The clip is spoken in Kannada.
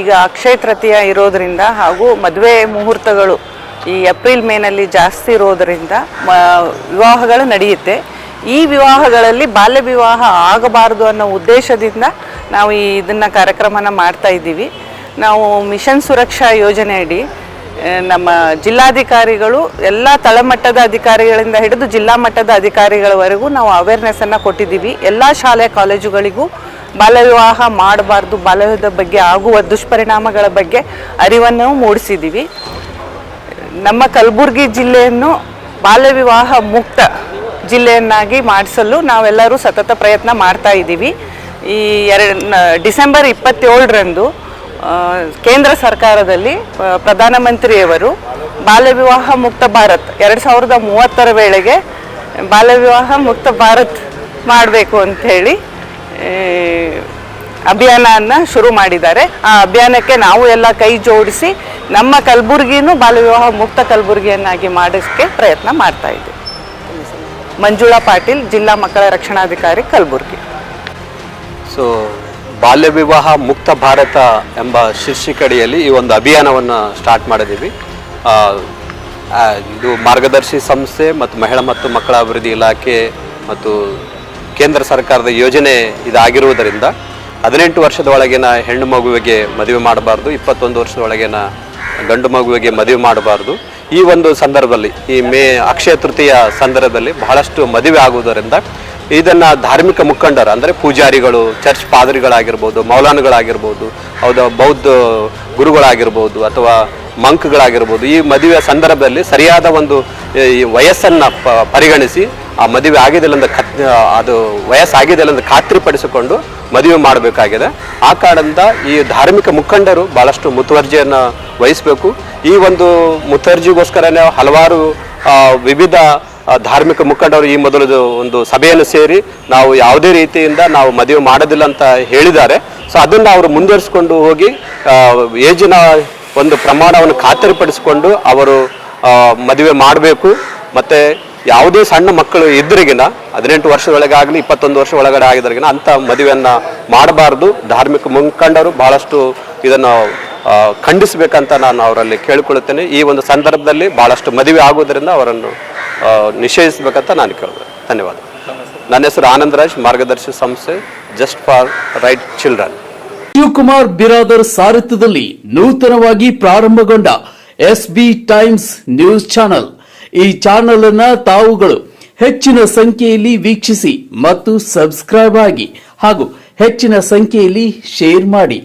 ಈಗ ಅಕ್ಷಯ ತೃತೀಯ ಇರೋದ್ರಿಂದ ಹಾಗೂ ಮದುವೆ ಮುಹೂರ್ತಗಳು ಈ ಏಪ್ರಿಲ್ ಮೇನಲ್ಲಿ ಜಾಸ್ತಿ ಇರೋದರಿಂದ ಮ, ವಿವಾಹಗಳು ನಡೆಯುತ್ತೆ. ಈ ವಿವಾಹಗಳಲ್ಲಿ ಬಾಲ್ಯ ವಿವಾಹ ಆಗಬಾರದು ಅನ್ನೋ ಉದ್ದೇಶದಿಂದ ನಾವು ಈ ಇದನ್ನು ಕಾರ್ಯಕ್ರಮನ ಮಾಡ್ತಾ ಇದ್ದೀವಿ. ನಾವು ಮಿಷನ್ ಸುರಕ್ಷಾ ಯೋಜನೆ ಅಡಿ ನಮ್ಮ ಜಿಲ್ಲಾಧಿಕಾರಿಗಳು ಎಲ್ಲ ತಳಮಟ್ಟದ ಅಧಿಕಾರಿಗಳಿಂದ ಹಿಡಿದು ಜಿಲ್ಲಾ ಮಟ್ಟದ ಅಧಿಕಾರಿಗಳವರೆಗೂ ನಾವು ಅವೇರ್ನೆಸ್ಸನ್ನು ಕೊಟ್ಟಿದ್ದೀವಿ. ಎಲ್ಲ ಶಾಲೆ, ಕಾಲೇಜುಗಳಿಗೂ ಬಾಲ್ಯ ವಿವಾಹ ಮಾಡಬಾರ್ದು ಬಾಲ್ಯದ ಬಗ್ಗೆ ಆಗುವ ದುಷ್ಪರಿಣಾಮಗಳ ಬಗ್ಗೆ ಅರಿವನ್ನು ಮೂಡಿಸಿದ್ದೀವಿ. ನಮ್ಮ ಕಲಬುರಗಿ ಜಿಲ್ಲೆಯನ್ನು ಬಾಲ್ಯ ವಿವಾಹ ಮುಕ್ತ ಜಿಲ್ಲೆಯನ್ನಾಗಿ ಮಾಡಿಸಲು ನಾವೆಲ್ಲರೂ ಸತತ ಪ್ರಯತ್ನ ಮಾಡ್ತಾ ಇದ್ದೀವಿ. ಈ ಎರಡು ಡಿಸೆಂಬರ್ ಇಪ್ಪತ್ತೇಳರಂದು ಕೇಂದ್ರ ಸರ್ಕಾರದಲ್ಲಿ ಪ್ರಧಾನಮಂತ್ರಿಯವರು ಬಾಲ್ಯ ವಿವಾಹ ಮುಕ್ತ ಭಾರತ್ ಎರಡು ಸಾವಿರದ ಮೂವತ್ತರ ವೇಳೆಗೆ ಬಾಲ್ಯ ವಿವಾಹ ಮುಕ್ತ ಭಾರತ್ ಮಾಡಬೇಕು ಅಂಥೇಳಿ ಅಭಿಯಾನನ ಶುರು ಮಾಡಿದ್ದಾರೆ. ಆ ಅಭಿಯಾನಕ್ಕೆ ನಾವು ಎಲ್ಲ ಕೈ ಜೋಡಿಸಿ ನಮ್ಮ ಕಲಬುರಗಿನೂ ಬಾಲ್ಯ ವಿವಾಹ ಮುಕ್ತ ಕಲಬುರಗಿಯನ್ನಾಗಿ ಮಾಡೋಕ್ಕೆ ಪ್ರಯತ್ನ ಮಾಡ್ತಾ ಇದ್ದೀವಿ. ಮಂಜುಳಾ ಪಾಟೀಲ್, ಜಿಲ್ಲಾ ಮಕ್ಕಳ ರಕ್ಷಣಾಧಿಕಾರಿ, ಕಲಬುರಗಿ. ಸೊ ಬಾಲ್ಯ ವಿವಾಹ ಮುಕ್ತ ಭಾರತ ಎಂಬ ಶೀರ್ಷಿಕಡಿಯಲ್ಲಿ ಈ ಒಂದು ಅಭಿಯಾನವನ್ನು ಸ್ಟಾರ್ಟ್ ಮಾಡಿದ್ದೀವಿ. ಇದು ಮಾರ್ಗದರ್ಶಿ ಸಂಸ್ಥೆ ಮತ್ತು ಮಹಿಳಾ ಮತ್ತು ಮಕ್ಕಳ ಅಭಿವೃದ್ಧಿ ಇಲಾಖೆ ಮತ್ತು ಕೇಂದ್ರ ಸರ್ಕಾರದ ಯೋಜನೆ ಇದಾಗಿರುವುದರಿಂದ ಹದಿನೆಂಟು ವರ್ಷದ ಒಳಗಿನ ಹೆಣ್ಣು ಮಗುವಿಗೆ ಮದುವೆ ಮಾಡಬಾರ್ದು, ಇಪ್ಪತ್ತೊಂದು ವರ್ಷದ ಒಳಗಿನ ಗಂಡು ಮಗುವಿಗೆ ಮದುವೆ ಮಾಡಬಾರ್ದು. ಈ ಒಂದು ಸಂದರ್ಭದಲ್ಲಿ, ಈ ಮೇ ಅಕ್ಷಯ ತೃತೀಯ ಸಂದರ್ಭದಲ್ಲಿ ಬಹಳಷ್ಟು ಮದುವೆ ಆಗುವುದರಿಂದ ಇದನ್ನು ಧಾರ್ಮಿಕ ಮುಖಂಡರು, ಅಂದರೆ ಪೂಜಾರಿಗಳು, ಚರ್ಚ್ ಪಾದರಿಗಳಾಗಿರ್ಬೋದು, ಮೌಲಾನುಗಳಾಗಿರ್ಬೋದು, ಹೌದಾ, ಬೌದ್ಧ ಗುರುಗಳಾಗಿರ್ಬೋದು, ಅಥವಾ ಮಂಕ್ಗಳಾಗಿರ್ಬೋದು, ಈ ಮದುವೆಯ ಸಂದರ್ಭದಲ್ಲಿ ಸರಿಯಾದ ಒಂದು, ಈ ವಯಸ್ಸನ್ನು ಪರಿಗಣಿಸಿ ಆ ಮದುವೆ ಆಗಿದೆಲ್ಲ ಅಂತ ಖತ್ ಅದು ವಯಸ್ಸಾಗಿದೆಲ್ಲ ಅಂತ ಖಾತ್ರಿಪಡಿಸಿಕೊಂಡು ಮದುವೆ ಮಾಡಬೇಕಾಗಿದೆ. ಆ ಕಾರಣದಿಂದ ಈ ಧಾರ್ಮಿಕ ಮುಖಂಡರು ಭಾಳಷ್ಟು ಮುತುವರ್ಜಿಯನ್ನು ವಹಿಸಬೇಕು. ಈ ಒಂದು ಮುತುವರ್ಜಿಗೋಸ್ಕರನೇ ಹಲವಾರು ವಿವಿಧ ಧಾರ್ಮಿಕ ಮುಖಂಡರು ಈ ಮೊದಲು ಒಂದು ಸಭೆಯನ್ನು ಸೇರಿ ನಾವು ಯಾವುದೇ ರೀತಿಯಿಂದ ನಾವು ಮದುವೆ ಮಾಡೋದಿಲ್ಲ ಅಂತ ಹೇಳಿದ್ದಾರೆ. ಸೊ ಅದನ್ನು ಅವರು ಮುಂದುವರಿಸಿಕೊಂಡು ಹೋಗಿ ಏಜಿನ ಒಂದು ಪ್ರಮಾಣವನ್ನು ಖಾತರಿಪಡಿಸಿಕೊಂಡು ಅವರು ಮದುವೆ ಮಾಡಬೇಕು. ಮತ್ತು ಯಾವುದೇ ಸಣ್ಣ ಮಕ್ಕಳು ಇದ್ದರಿಗಿನ ಹದಿನೆಂಟು ವರ್ಷದೊಳಗಾಗಲಿ, ಇಪ್ಪತ್ತೊಂದು ವರ್ಷ ಒಳಗಡೆ ಆಗಿದ್ರಿಗಿನ ಅಂಥ ಮದುವೆಯನ್ನು ಮಾಡಬಾರ್ದು. ಧಾರ್ಮಿಕ ಮುಖಂಡರು ಭಾಳಷ್ಟು ಇದನ್ನು ಖಂಡಿಸಬೇಕಂತ ನಾನು ಅವರಲ್ಲಿ ಕೇಳಿಕೊಳ್ಳುತ್ತೇನೆ. ಈ ಒಂದು ಸಂದರ್ಭದಲ್ಲಿ ಭಾಳಷ್ಟು ಮದುವೆ ಆಗುವುದರಿಂದ ಅವರನ್ನು ನಿಷೇಧಿಸಬೇಕಂತ ನಾನು ಕೇಳಿದೆ. ಧನ್ಯವಾದ. ನನ್ನ ಹೆಸರು ಆನಂದರಾಜ್ ಮಾರ್ಗದರ್ಶಿ ಸಂಸ್ಥೆ, just for right children. Shivakumar Biradar ಸಾರಥ್ಯದಲ್ಲಿ ನೂತನವಾಗಿ ಪ್ರಾರಂಭಗೊಂಡ S B times news channel. ಈ ಚಾನೆಲ್ ಅನ್ನ ತಾವುಗಳು ಹೆಚ್ಚಿನ ಸಂಖ್ಯೆಯಲ್ಲಿ ವೀಕ್ಷಿಸಿ ಮತ್ತು ಸಬ್ಸ್ಕ್ರೈಬ್ ಆಗಿ ಹಾಗೂ ಹೆಚ್ಚಿನ ಸಂಖ್ಯೆಯಲ್ಲಿ ಶೇರ್ ಮಾಡಿ.